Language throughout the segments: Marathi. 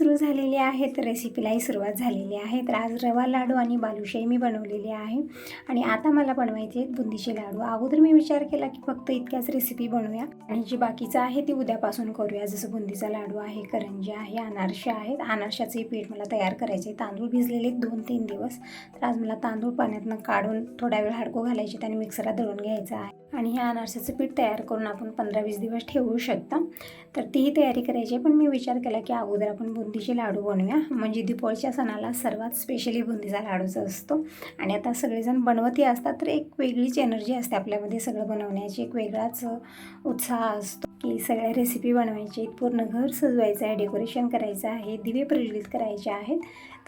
सुरू झालेली आहे तर रेसिपीलाही सुरुवात झालेली आहे. तर आज रवा लाडू आणि बालुशाही मी बनवलेली आहे. आणि आता मला बनवायचे आहेत बुंदीचे लाडू. अगोदर मी विचार केला की फक्त इतक्याच रेसिपी बनवूया. आणि जी बाकीचं आहे ती उद्यापासून करूया. जसं बुंदीचा लाडू आहे करंजी आहे अनारसे आहेत. अनारशाचंही पीठ मला तयार करायचे आहे. तांदूळ भिजलेले दोन तीन दिवस. तर आज मला तांदूळ पाण्यातनं काढून थोडा वेळ हडको घालायचे आणि मिक्सरला दळून घ्यायचं आहे. आणि ह्या अनारसाचं पीठ तयार करून आपण पंधरा वीस दिवस ठेवू शकता. तर तीही तयारी करायची पण मी विचार केला की अगोदर आपण बुंदीचे लाडू बनवूया. म्हणजे दीपावलीच्या सणाला सर्वात स्पेशली बुंदीचा लाडूचा असतो. आणि आता सगळेजण बनवतही असतात तर एक वेगळीच एनर्जी असते आपल्यामध्ये सगळं बनवण्याची. एक वेगळाच उत्साह असतो की सगळ्या रेसिपी बनवायची. पूर्ण घर सजवायचं आहे डेकोरेशन करायचं आहे दिवे प्रज्वलित करायचे आहेत.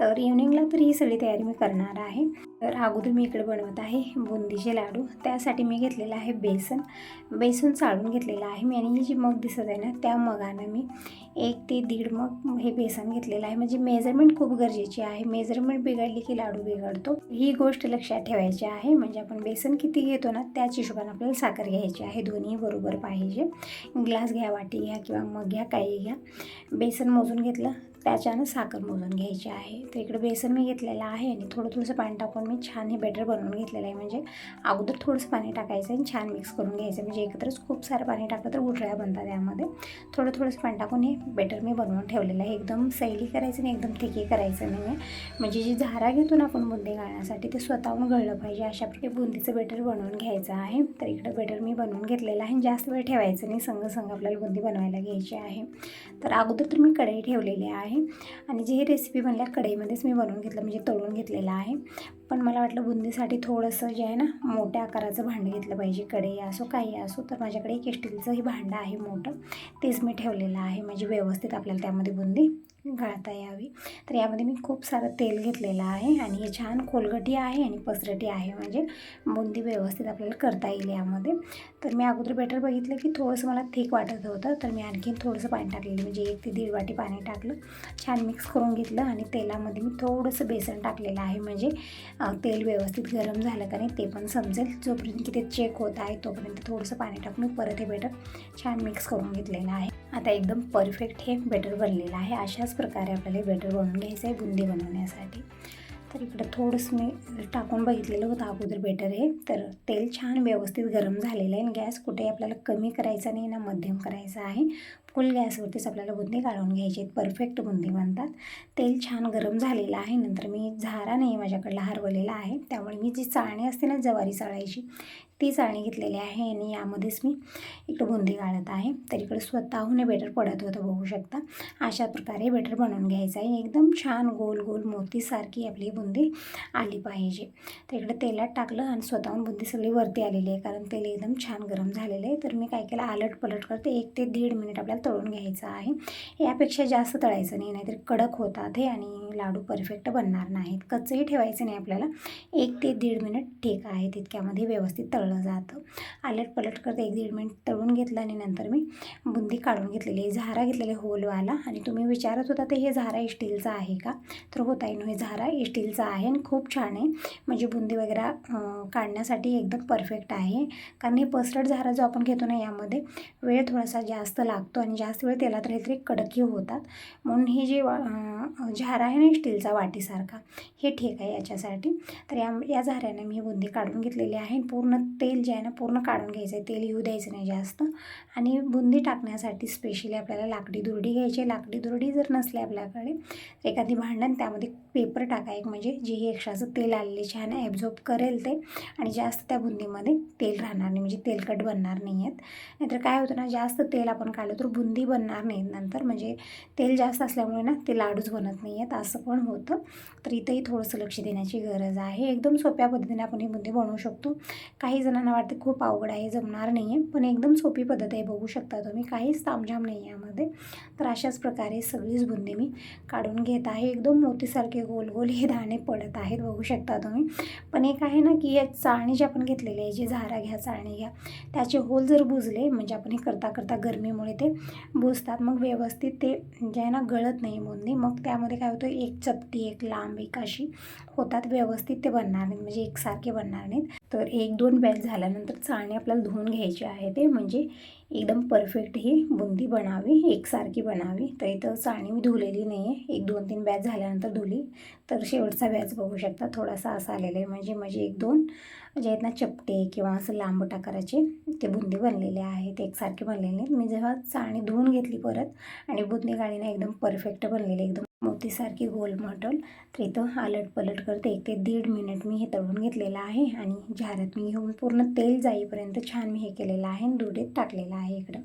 तर इव्हनिंगला तर ही सगळी तयारी मी करणार आहे. तर अगोदर मी इकडे बनवत आहे बुंदीचे लाडू. त्यासाठी मी घेतलेलं आहे बेसन. बेसन चाळून घेतलेलं आहे मी आणि ही जी मग दिसत आहे ना त्या मगानं मी एक ते दीड मग हे बेसन घेतलेलं आहे. म्हणजे मेजरमेंट खूप गरजेची आहे. मेजरमेंट बिघडली की लाडू बिघडतो. ही गोष्ट लक्षात ठेवायची आहे. म्हणजे आपण बेसन किती घेतो ना त्याच हिशोबाने आपल्याला साखर घ्यायची आहे. दोन्ही बरोबर पाहिजे. ग्लास घ्या वाटी घ्या किंवा मग घ्या काही घ्या. बेसन मोजून घेतलं त्याच्यानं साखर मोजून घ्यायची आहे. तर इकडे बेसन मी घेतलेलं आहे आणि थोडं थोडंसं पाणी टाकून मी छान हे बेटर बनवून घेतलेलं आहे. म्हणजे अगोदर थोडंसं पाणी टाकायचं आणि छान मिक्स करून घ्यायचं. म्हणजे एकत्रच खूप सारं पाणी टाकलं तर गुठळ्या बनतात त्यामध्ये थोडं थोडंसं पाणी टाकून हे बेटर मी बनवून ठेवलेलं आहे. एकदम सैली करायचं नाही एकदम थिकी करायचं नाही आहे. म्हणजे जी झारा घेतो ना आपण बुंदी घालण्यासाठी ते स्वतःहून गळलं पाहिजे. अशा प्रकारे बुंदीचं बेटर बनवून घ्यायचं आहे. तर इकडं बेटर मी बनवून घेतलेलं आहे जास्त वेळ ठेवायचं नाही. संग संग आपल्याला बुंदी बनवायला घ्यायची आहे. तर अगोदर तर मी कढई ठेवलेली आहे. आणि जी ही रेसिपी बनल्या कढईमध्येच मी बनवून घेतलं म्हणजे तळून घेतलेलं आहे. पण मला वाटलं बुंदीसाठी थोडंसं जे आहे ना मोठ्या आकाराचं भांडं घेतलं पाहिजे कढई असो काही असो. तर माझ्याकडे एक स्टीलचं हे भांडं आहे मोठं. तेच मी ठेवलेलं आहे. म्हणजे व्यवस्थित आपल्याला त्यामध्ये बुंदी घालता यावी. तर यामध्ये मी खूप सारं तेल घेतलेलं आहे आणि हे छान खोलगटी आहे आणि पसरटी आहे. म्हणजे बुंदी व्यवस्थित आपल्याला करता येईल यामध्ये. तर मी अगोदर बेटर बघितलं की थोडंसं मला थिक वाटत होतं. तर मी आणखीन थोडंसं पाणी टाकलेलं. म्हणजे एक ते दीड वाटी पाणी टाकलं. छान मिक्स करून घेतलं आणि तेलामध्ये मी थोडंसं बेसन टाकलेलं आहे. म्हणजे तेल व्यवस्थित गरम झालं का नाही ते पण समजेल. जोपर्यंत की ते चेक होत आहे तोपर्यंत थोडंसं पाणी टाकून परत हे बेटर छान मिक्स करून घेतलेलं आहे. आता एकदम परफेक्ट हे बेटर बनलेलं आहे. अशाच प्रकारे आपल्याला हे बेटर बनवून घ्यायचं आहे बुंदी बनवण्यासाठी. तर इकडं थोडंसं मी टाकून बघितलेलं होतं अगोदर बेटर हे. तर तेल छान व्यवस्थित गरम झालेलं आहे आणि गॅस कुठे आपल्याला कमी करायचा नाही ना मध्यम करायचा आहे. फुल गॅसवरतीच आपल्याला बुंदी काढून घ्यायची आहेत. परफेक्ट बुंदी बनतात. तेल छान गरम झालेलं आहे. नंतर मी झारा नाही माझ्याकडला हरवलेला आहे. त्यामुळे मी जी चाळणी असते ना जवारी चाळायची ती चाळणी घेतलेली आहे आणि यामध्येच मी इकडं बुंदी गाळत आहे. तर इकडे स्वतःहून हे बेटर पडत होतं बघू शकता. अशा प्रकारे बेटर बनवून घ्यायचं आहे. एकदम छान गोल गोल मोतीसारखी आपली बुंदी आली पाहिजे. तर इकडे तेलात टाकलं आणि स्वतःहून बुंदी सगळी वरती आलेली आहे. कारण तेल एकदम छान गरम झालेलं आहे. तर मी काय केलं आलट पलट करते. एक ते दीड मिनिट आपल्याला तळून घ्यायचं आहे. यापेक्षा जास्त तळायचं नाही नाहीतर कडक होतात हे आणि लाडू परफेक्ट बनणार नाहीत. कच्चंही ठेवायचं नाही आपल्याला. एक ते दीड मिनिट ठीक आहे तितक्यामध्ये व्यवस्थित तळलं जातं. आलट पलट करत एक दीड मिनिट तळून घेतलं आणि नंतर मी बुंदी काढून घेतलेली झारा घेतलेले होलवाला आणि तुम्ही विचारत होता ते हे झारा स्टीलचा आहे का? तर होता येईन हे झारा स्टीलचा आहे आणि खूप छान आहे. म्हणजे बुंदी वगैरे काढण्यासाठी एकदम परफेक्ट आहे. कारण हे पसरट झारा जो आपण घेतो ना यामध्ये वेळ थोडासा जास्त लागतो आणि जास्त वेळ तेलात राहील तरी कडकी होतात. म्हणून हे जे झार आहे ना स्टीलचा वाटीसारखा हे ठीक आहे याच्यासाठी. तर या या झाऱ्याने मी बुंदी काढून घेतलेली आहे. पूर्ण तेल जे आहे ना पूर्ण काढून घ्यायचं आहे. तेल येऊ द्यायचं नाही जास्त. आणि बुंदी टाकण्यासाठी स्पेशली आपल्याला लाकडी दुरडी घ्यायची आहे. लाकडी दुरडी जर नसली आपल्याकडे एखादी भांडण त्यामध्ये पेपर टाका एक म्हणजे जे हे एक्स्ट्राचं तेल आलेले छान ॲब्झॉर्ब करेल ते. आणि जास्त त्या बुंदीमध्ये तेल राहणार नाही. म्हणजे तेलकट बनणार नाही आहेत नाहीतर काय होतं ना जास्त तेल आपण काढलं तर बुंदी बुंदी बनणार नाही नंतर. म्हणजे तेल जास्त असल्यामुळे ना ते लाडूच बनत नाही आहेत असं पण होतं. तर इथंही थोडंसं लक्ष देण्याची गरज आहे. एकदम सोप्या पद्धतीने आपण ही बुंदी बनवू शकतो. काही जणांना वाटते खूप अवघड आहे जमणार नाही आहे पण एकदम सोपी पद्धत आहे बघू शकता तुम्ही. काहीच तामझाम नाही आहे यामध्ये. तर अशाच प्रकारे सगळीच बुंदी मी काढून घेत आहे. एकदम मोतीसारखे गोल गोल हे दाणे पडत आहेत बघू शकता तुम्ही. पण एक आहे ना की या चाळणी जी आपण घेतलेली आहे जे झारा घ्या चाळणी घ्या त्याचे होल जर बुजले म्हणजे आपण हे करता करता गरमीमुळे ते बुजतात. मग व्यवस्थित ते जे आहे ना गळत नाही बुंदी मग त्यामध्ये काय होतं एक चपटी एक लांब एक अशी होतात. व्यवस्थित ते बनणार नाहीत. म्हणजे एकसारखे बनणार नाहीत. तर एक दोन बॅच झाल्यानंतर चाळणी आपल्याला धुवून घ्यायची आहे ते. म्हणजे एकदम परफेक्ट ही बुंदी बनावी एकसारखी बनावी. तर इथं चाळणी मी धुलेली नाही आहे एक दोन तीन बॅच झाल्यानंतर धुली तर शेवटचा बॅच बघू शकता. थोडासा असा आलेला आहे. म्हणजे म्हणजे एक दोन जे आहेत ना चपटे किंवा असं लांब आकाराचे ते बुंदी बनलेले आहेत एकसारखे बनलेले आहेत. मी जेव्हा चाळणी धुवून घेतली परत आणि बुंदी गाडीने एकदम परफेक्ट बनलेले एकदम मोतीसारखी गोल मटल तर इथं आलट पलट करते. एक ते दीड मिनिट मी हे तळून घेतलेलं आहे आणि झाऱ्यात मी घेऊन पूर्ण तेल जाईपर्यंत छान मी हे केलेलं आहे आणि दुधीत टाकलेलं आहे इकडं.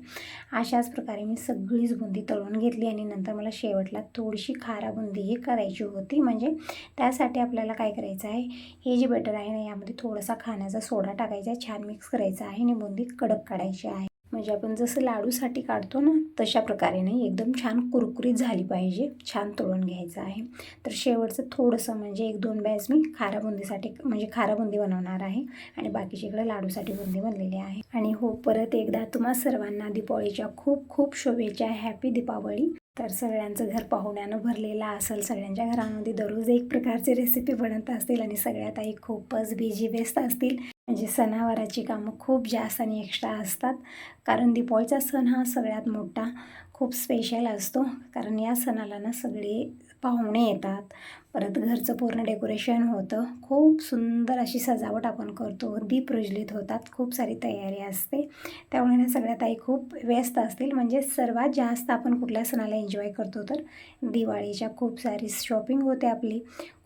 अशाच प्रकारे मी सगळीच बुंदी तळून घेतली आणि नंतर मला शेवटला थोडीशी खारा बुंदी ही करायची होती. म्हणजे त्यासाठी आपल्याला काय करायचं आहे? हे जे बटर आहे ना यामध्ये थोडासा खाण्याचा सोडा टाकायचा आहे छान मिक्स करायचा आहे आणि बुंदी कडक काढायची आहे. म्हणजे आपण जसं लाडूसाठी काढतो ना तशा प्रकारे नाही एकदम छान कुरकुरीत झाली पाहिजे छान तळून घ्यायचं आहे. तर शेवटचं थोडंसं म्हणजे एक दोन बॅच मी खारा बुंदीसाठी म्हणजे खारा बुंदी बनवणार आहे आणि बाकीचे इकडे लाडूसाठी बुंदी बनलेली आहे. आणि हो परत एकदा तुम्हा सर्वांना दीपावळीच्या खूप खूप शुभेच्छा हॅपी दीपावळी तर सगळ्यांचं घर पाहुण्यानं भरलेलं असेल सगळ्यांच्या घरामध्ये दररोज एक प्रकारची रेसिपी बनत असतील आणि सगळ्यात आई खूपच बिझी व्यस्त असतील. म्हणजे सणावाराची कामं खूप जास्त आणि एक्स्ट्रा असतात. कारण दिवाळीचा सण हा सगळ्यात मोठा खूप स्पेशल असतो. कारण या सणाला ना सगळे पाहुणे येतात. परत घरचं पूर्ण डेकोरेशन होतं. खूप सुंदर अशी सजावट आपण करतो. दीप प्रज्वलित होतात. खूप सारी तयारी असते. त्यामुळे ना सगळ्यात आई खूप व्यस्त असतील. म्हणजे सर्वात जास्त आपण कुठल्या सणाला एन्जॉय करतो तर दिवाळीच्या खूप सारी शॉपिंग होते आपली.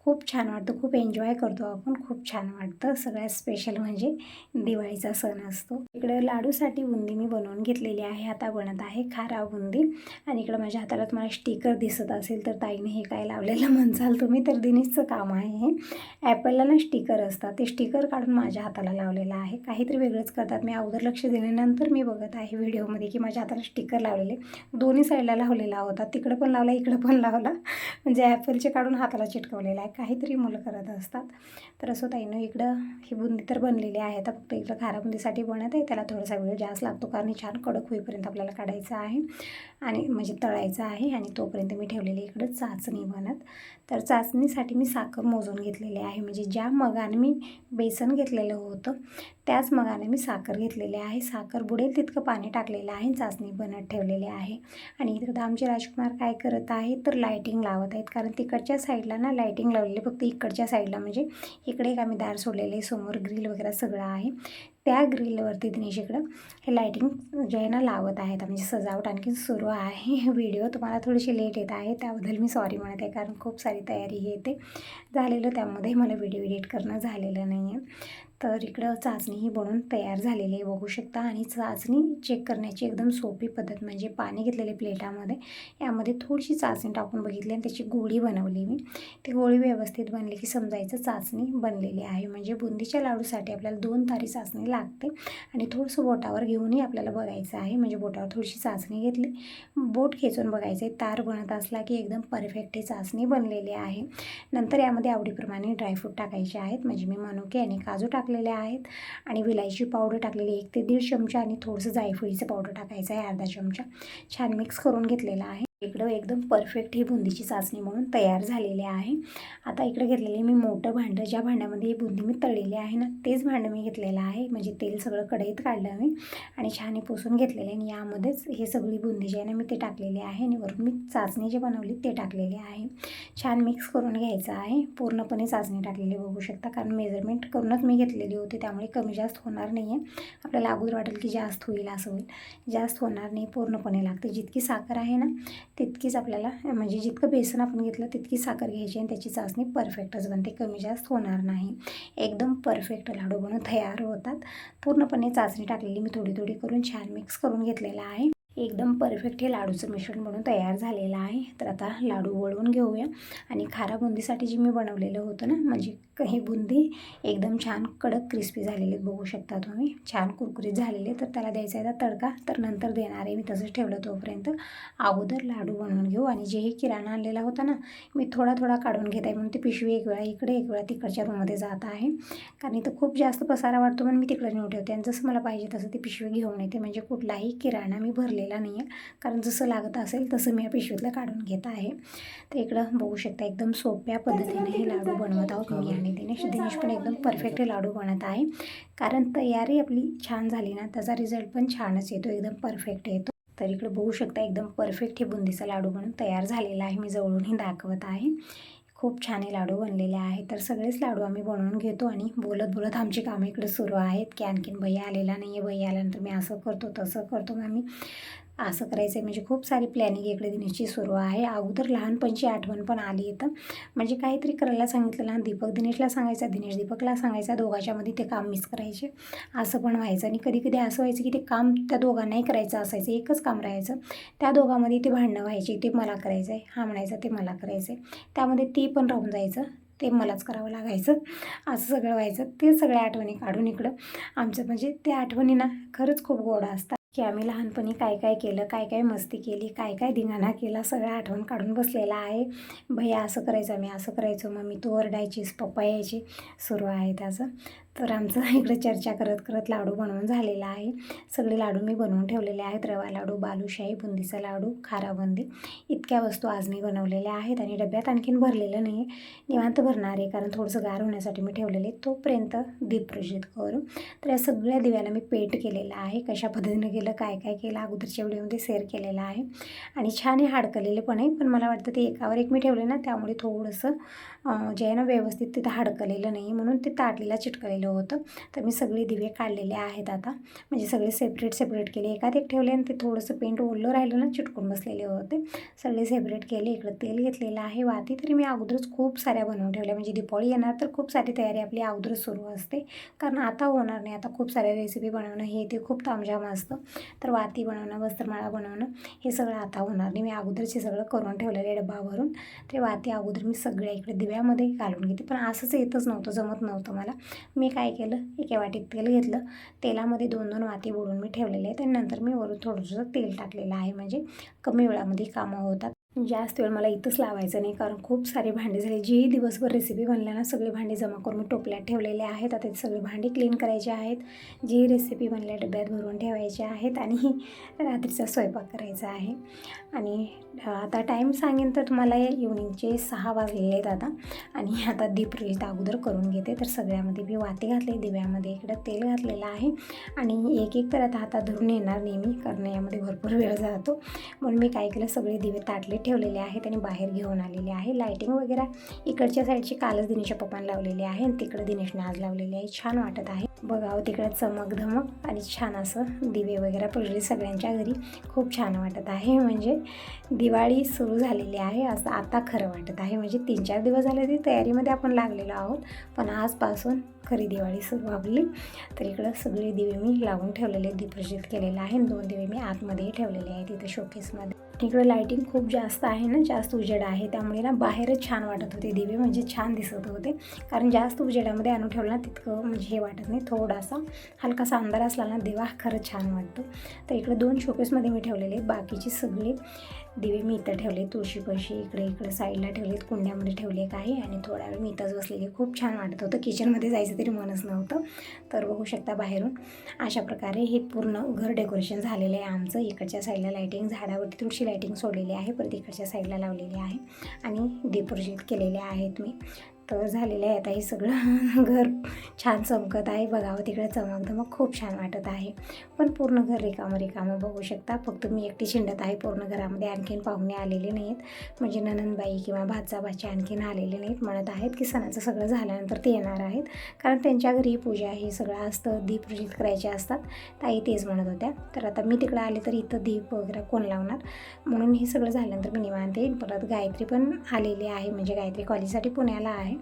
खूप छान वाटतं. खूप एन्जॉय करतो आपण. खूप छान वाटतं. सगळ्यात स्पेशल म्हणजे दिवाळीचा सण असतो. इकडे लाडूसाठी बुंदी मी बनवून घेतलेली आहे. आता बनत आहे खारा बुंदी. आणि इकडं माझ्या हाताला तुम्हाला स्टिकर दिसत असेल तर ताईने हे काय लावलेलं म्हणसाल तुम्ही तर दिनेशचं काम आहे हे. ॲपलला ना स्टिकर असतात. ते स्टिकर काढून माझ्या हाताला लावलेलं आहे. काहीतरी वेगळंच करतात. मी अगोदर लक्ष दिल्यानंतर मी बघत आहे व्हिडिओमध्ये की माझ्या हाताला स्टिकर लावलेले. दोन्ही साईडला लावलेला होता. तिकडं पण लावला इकडं पण लावला. म्हणजे ॲपलचे काढून हाताला चिटकवलेला आहे. काहीतरी मुलं करत असतात. तर असं ताईनं इकडं ही बुंदी तर बनलेली आहे. आता फक्त इकडं खारा बुंदीसाठी बनत आहे. त्याला थोडासा वेळ जास्त लागतो कारण हे छान कडक होईपर्यंत आपल्याला काढायचं आहे. आणि म्हणजे तळायचं आहे आणि तोपर्यंत मी ठेवलेली इकडं चाचणी बनत. तर चाचणीसाठी मी साखर मोजून घेतलेली आहे. म्हणजे ज्या मगाने मी बेसन घेतलेलं होतं त्याच मगाने मी साखर घेतलेली आहे. साखर बुडेल तितकं पाणी टाकलेलं आहे चाचणी बनत ठेवलेली आहे. आणि इकडं आमचे राजकुमार काय करत आहे तर लायटिंग लावत आहेत. कारण तिकडच्या साईडला ना लायटिंग लावलेले फक्त इकडच्या साईडला. म्हणजे इकडे एक आम्ही दार सोडलेले समोर ग्रिल वगैरे सगळं आहे. त्या ग्रिलवरती दिनेश इकडं हे लायटिंग जे आहे ना लावत आहेत. म्हणजे सजावट आणखी सुरू आहे. व्हिडिओ तुम्हाला थोडीशी लेट येत आहे. त्याबद्दल मी सॉरी म्हणत आहे कारण खूप सारी तयारी हे येते झालेलं त्यामध्ये मला व्हिडिओ एडिट करणं झालेलं नाही आहे तर इकडं चाचणी ही बनवून तयार झालेली आहे. बघू शकता आणि चाचणी चेक करण्याची एकदम सोपी पद्धत म्हणजे पाणी घेतलेले प्लेटामध्ये यामध्ये थोडीशी चाचणी टाकून बघितली आणि त्याची गोळी बनवली मी. ती गोळी व्यवस्थित बनली की समजायचं चाचणी बनलेली आहे. म्हणजे बुंदीच्या लाडूसाठी आपल्याला दोन तारी चाचणी लागते. आणि थोडंसं बोटावर घेऊनही आपल्याला बघायचं आहे. म्हणजे बोटावर थोडीशी चाचणी घेतली. बोट खेचून बघायचं आहे तार बनत असला की एकदम परफेक्ट ही चाचणी बनलेली आहे. नंतर यामध्ये आवडीप्रमाणे ड्रायफ्रूट टाकायचे आहेत. म्हणजे मी मनुके आणि काजू टाकलेले आहेत. आणि विलायची पावडर टाकलेली एक ते दीड चमचा आणि थोडंसं जायफळीचं पावडर टाकायचं आहे. अर्धा चमचा. छान मिक्स करून घेतलेला आहे. इकडं एकदम परफेक्ट ही बुंदीची चाचणी म्हणून तयार झालेली आहे. आता इकडे घेतलेली मी मोठं भांडं ज्या भांड्यामध्ये ही बुंदी मी तळलेली आहे ना तेच भांडं मी घेतलेलं आहे. म्हणजे तेल सगळं कढईत काढलं मी आणि छान पुसून पुसून घेतलेले आणि यामध्येच हे सगळी बुंदी जी आहे ना मी ते टाकलेली आहे आणि वरून मी चाचणी जी बनवली ते टाकलेले आहे. छान मिक्स करून घ्यायचं आहे. पूर्णपणे चाचणी टाकलेली बघू शकता कारण मेजरमेंट करूनच मी घेतलेली होती त्यामुळे कमी जास्त होणार नाही आहे आपल्याला अगोदर वाटेल की जास्त होईल असं होईल. जास्त होणार नाही पूर्णपणे लागते. जितकी साखर आहे ना तितकीच आपल्याला म्हणजे जितकं बेसन आपण घेतलं तितकी साखर घ्यायची आणि त्याची चाचणी परफेक्टच बनते कमी जास्त होणार नाही. एकदम परफेक्ट लाडू बनवून तयार होतात. पूर्णपणे चाचणी टाकलेली मी थोडी थोडी करून छान मिक्स करून घेतलेला आहे. एकदम परफेक्ट हे लाडूचं मिश्रण म्हणून तयार झालेलं आहे. तर आता लाडू वळवून घेऊया. आणि खारा बुंदीसाठी जे मी बनवलेलं होतं ना म्हणजे हे बुंदी एकदम छान कडक क्रिस्पी झालेले बघू शकता तुम्ही. छान कुरकुरीत झालेले तर त्याला द्यायचा आहे तडका. तर नंतर देणार आहे मी तसंच ठेवलं तोपर्यंत. अगोदर लाडू बनवून घेऊ. आणि जे हे किराणा आणलेला होता ना मी थोडा थोडा काढून घेत आहे. म्हणून ती पिशवी एक वेळा इकडे एक वेळा तिकडच्या रूममध्ये जात आहे. कारण इथं खूप जास्त पसारा वाटतो म्हणून मी तिकडे नेऊन ठेवते. आणि जसं मला पाहिजे तसं ती पिशवी घेऊन येते. म्हणजे कुठलाही किराणा मी भरले केलेला नाही आहे. कारण जसं लागत असेल तसं मी या पिशवीतलं काढून घेत आहे. तर इकडं बघू शकता एकदम सोप्या पद्धतीने हे लाडू बनवत आहोत मी आणि दिनेश दिनेश पण एकदम परफेक्ट हे लाडू बनत आहे. कारण तयारी आपली छान झाली ना त्याचा रिझल्ट पण छानच येतो एकदम परफेक्ट येतो. तर इकडे बघू शकता एकदम परफेक्ट हे बुंदीचा लाडू बनून तयार झालेला आहे. मी जवळूनही दाखवत आहे. खूप छान हे लाडू बनलेले आहेत. तर सगळेच लाडू आम्ही बनवून घेतो आणि बोलत बोलत आमची कामं इकडे सुरू आहेत. की आणखीन भैया आलेला नाही आहे भैया आल्यानंतर मी असं करतो तसं करतो. मग आम्ही असं करायचं आहे म्हणजे खूप सारी प्लॅनिंग इकडे दिनेशची सुरू आहे. अगोदर लहानपणची आठवण पण आली येतं म्हणजे काहीतरी करायला सांगितलं. लहान दीपक दिनेशला सांगायचा दिनेश दीपकला सांगायचा दोघांच्यामध्ये ते काम मिस करायचे. असं पण व्हायचं. आणि कधी कधी असं व्हायचं की ते काम त्या दोघांनाही करायचं असायचं. एकच काम राहायचं. त्या दोघांमध्ये ते भांडणं व्हायची. ते मला करायचं आहे हा म्हणायचं ते मला करायचं आहे त्यामध्ये ते पण राहून जायचं. ते मलाच करावं लागायचं. असं सगळं व्हायचं. ते सगळ्या आठवणी काढून इकडं आमचं. म्हणजे त्या आठवणी ना खरंच खूप गोडा असतात. की आम्ही लहानपणी काय काय केलं काय काय मस्ती केली काय काय धिंगाणा केला सगळं आठवण काढून बसलेला आहे. भैया असं करायचं मी असं करायचो मग मी तू ओरडायचीस पप्पा यायची सुरू आहे त्याचं. तर आमचं इकडे चर्चा करत करत लाडू बनवून झालेला आहे. सगळे लाडू मी बनवून ठेवलेले आहेत. रवा लाडू बालूशाही बुंदीचा लाडू खाराबंदी इतक्या वस्तू आज मी बनवलेल्या आहेत आणि डब्यात आणखीन भरलेलं नाही. आहे निवांत भरणार आहे कारण थोडंसं गार होण्यासाठी मी ठेवलेले तोपर्यंत दीप प्रज्वलित करू. तर या सगळ्या दिव्याला मी पेट केलेलं आहे. कशा पद्धतीनं केलं काय काय केलं अगोदरच्या व्हिडिओमध्ये शेअर केलेलं आहे. आणि छान हे हाडकलेले पण आहे पण मला वाटतं ते एकावर एक मी ठेवले ना त्यामुळे थोडंसं जे आहे ना व्यवस्थित तिथं हाडकलेलं नाही म्हणून ते ताटलीला चिटकलेलं होतं. तर मी सगळे दिवे काढलेले आहेत आता. म्हणजे सगळे सेपरेट सेपरेट केले. एकात एक ठेवले आणि ते थोडंसं पेंट ओढलं राहिलं ना चिटकून बसलेले होते. सगळे सेपरेट केले. इकडं तेल घेतलेलं आहे वाती. तरी मी अगोदरच खूप साऱ्या बनवून ठेवल्या. म्हणजे दिपावळी येणार तर खूप सारी तयारी आपली अगोदरच सुरू असते. कारण आता होणार नाही. आता खूप साऱ्या रेसिपी बनवणं हे ते खूप तामझाम असतं. तर वाती बनवणं वस्त्रमाळा बनवणं हे सगळं आता होणार नाही. मी अगोदरचे सगळं करून ठेवलेलं आहे डब्बावरून ते वाती अगोदर मी सगळ्या इकडे दिव्यामध्ये घालून घेते. पण असंच येतच नव्हतं जमत नव्हतं मला. मी काय केलं? एका वाटीत तेल घेतलं. तेलामध्ये दोन दोन वाती बुडून मी ठेवलेले आहेत आणि नंतर मी वरून थोडंसं तेल टाकलेलं आहे. म्हणजे कमी वेळामध्ये कामं होतात. जास्त वेळ मला इथंच लावायचं नाही कारण खूप सारे भांडे झाले. जी दिवसभर रेसिपी बनल्या ना सगळे भांडे जमा करून मी टोपल्यात ठेवलेले आहेत. आता सगळे भांडे क्लीन करायचे आहेत. जी रेसिपी बनल्या डब्यात भरून ठेवायचे आहेत आणि रात्रीचा स्वयंपाक करायचा आहे. आणि आता टाईम सांगेन तर तुम्हाला इव्हनिंगचे सहा वाजलेले आहेत आता. आणि आता दीप रीत अगोदर करून घेते. तर सगळ्यामध्ये मी वाती घातले दिव्यामध्ये इकडं तेल घातलेलं आहे. आणि एक एक तर आता हातात धरून येणार नेहमी कारण यामध्ये भरपूर वेळ जातो. म्हणून मी काय केलं सगळे दिवे ताटले ठेवलेले आहेत आणि बाहेर घेऊन आलेले आहे. लायटिंग वगैरे इकडच्या साईडची कालच दिनेशच्या पप्पाने लावलेली आहे आणि तिकडं दिनेशने आज लावलेली आहे. छान वाटत आहे. बघावं हो, तिकडं चमक धमक आणि छान असं दिवे वगैरे पुजले सगळ्यांच्या घरी. खूप छान वाटत आहे. म्हणजे दिवाळी सुरू झालेली आहे असं आता खरं वाटत आहे. म्हणजे तीन चार दिवस झाले ती तयारीमध्ये आपण लागलेलो आहोत. पण आजपासून खरी दिवाळी सुरू आपली तर इकडं सगळे दिवे मी लावून ठेवलेले दीपप्रज्वलित केलेले आहे. दोन दिवे मी आतमध्येही ठेवलेले आहेत इथे शोकेसमध्ये इकडं लायटिंग खूप जास्त आहे ना जास्त उजेड आहे. त्यामुळे ना बाहेरच छान वाटत होते दिवे म्हणजे छान दिसत होते. कारण जास्त उजेडामध्ये आणून ठेवलं ना तितकं म्हणजे हे वाटत नाही. थोडासा हलकासा अंधार असला ना दिवा खरंच छान वाटतो. तर इकडे दोन शोकेसमध्ये मी ठेवलेले बाकीचे सगळे दिवे मी इथं ठेवले तुळशीपाशी इकडे इकडे साईडला ठेवलेत. कुंड्यामध्ये ठेवले काही आणि थोडा वेळ मी इथंच बसलेले. खूप छान वाटत होतं. किचनमध्ये जायचं तरी मनच नव्हतं. तर बघू शकता बाहेरून अशा प्रकारे हे पूर्ण घर डेकोरेशन झालेलं आहे आमचं. इकडच्या साईडला लाईटिंग झाडावरती तुळशी लाईटिंग सोडलेली आहे. परत इकडच्या साईडला लावलेली आहे. आणि दीपप्रज्वलित केलेले आहेत मी. तर झालेलं आहे आता हे सगळं घर छान चमकत आहे. बघावं तिकडे चमक खूप छान वाटत आहे. पण पूर्ण घर रिकामं रिकामं बघू शकता. फक्त मी एकटी शिंडत आहे. पूर्ण घरामध्ये आणखीन पाहुणे आलेले नाहीत. म्हणजे ननंदबाई किंवा भाचा भाची आणखीन आलेले नाहीत. म्हणत आहेत की सणाचं सगळं झाल्यानंतर ते येणार आहेत. कारण त्यांच्या घरी पूजा हे सगळं असतं. दीप प्रजित करायचे असतात. ताई तेच म्हणत होत्या. तर आता मी तिकडे आले तर इथं दीप वगैरे कोण लावणार? म्हणून हे सगळं झाल्यानंतर मी निवांत येईन. परत गायत्री पण आलेली आहे. म्हणजे गायत्री कॉलेजसाठी पुण्याला आहे.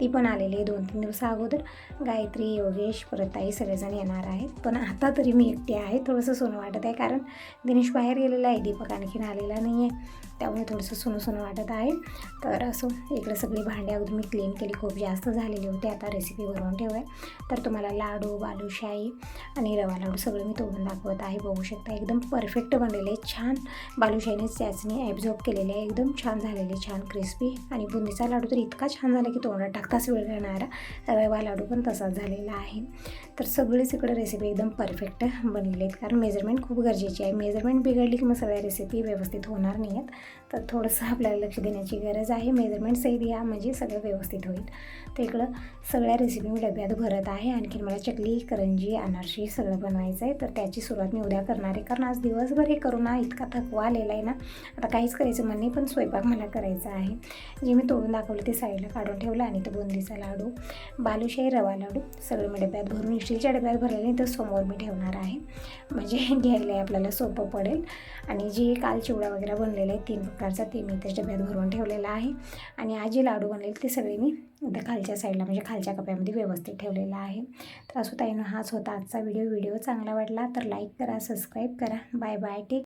ती पण आलेली आहे दोन तीन दिवसा अगोदर. गायत्री योगेश परताई सगळेजण येणार आहेत. पण आता तरी मी एकटी आहे थोडंसं सोनं वाटत आहे. कारण दिनेश बाहेर गेलेला आहे दीपक आणखीन आलेला नाही आहे त्यामुळे थोडंसं सोनं सोनं वाटत आहे. तर असं इकडे सगळी भांडी अगदी मी क्लीन केली. खूप जास्त झालेली होती. आता रेसिपी बनवून ठेवूया. तर तुम्हाला लाडू बालुशाही आणि रवा लाडू सगळं मी तोडून दाखवत आहे. बघू शकता एकदम परफेक्ट बनलेले छान बालूशाहीने त्याचनी ॲब्झॉर्ब केलेले आहे. एकदम छान झालेले छान क्रिस्पी आणि बुंदीचा लाडू तर इतका छान झाला की तोंडात टाकताच वेळ घेणारा रवा लाडू पण तसाच झालेला आहे. तर सगळीच इकडं रेसिपी एकदम परफेक्ट बनलेली आहेत. कारण मेजरमेंट खूप गरजेची आहे. मेजरमेंट बिघडली की मग सगळ्या रेसिपी व्यवस्थित होणार नाही आहेत. तर थोडंसं आपल्याला लक्ष देण्याची गरज आहे. मेजरमेंट सही द्या म्हणजे सगळं व्यवस्थित होईल. तर इकडं सगळ्या रेसिपी मी डब्यात भरत आहे. आणखीन मला चकली करंजी अनारशी सगळं बनवायचं आहे. तर त्याची सुरुवात मी उद्या करणार आहे. कारण आज दिवसभर हे करू ना इतका थकवा आलेला आहे ना. आता काहीच करायचं मन नाही पण स्वयंपाक मला करायचा आहे. जे मी तोडून दाखवलं ते साईडला काढून ठेवलं आणि तो बुंदीचा लाडू बालुशाही रवा लाडू सगळे मी डब्यात भरून स्टीलच्या डब्यात भरलेले तर समोर मी ठेवणार आहे. म्हणजे घ्यायला आपल्याला सोपं पडेल. आणि जे काल चिवडा वगैरे बनलेले आहे तीन प्रकारचा ते मी त्या डब्यात भरून ठेवलेला आहे. आणि आज जे लाडू बनलेले ते सगळे मी त्या खालच्या साईडला म्हणजे खालच्या कप्यामध्ये व्यवस्थित ठेवलेला आहे. तर असू ताईनं हाच होता आजचा व्हिडिओ. व्हिडिओ चांगला वाटला तर लाईक करा सबस्क्राईब करा. Bye bye. टेक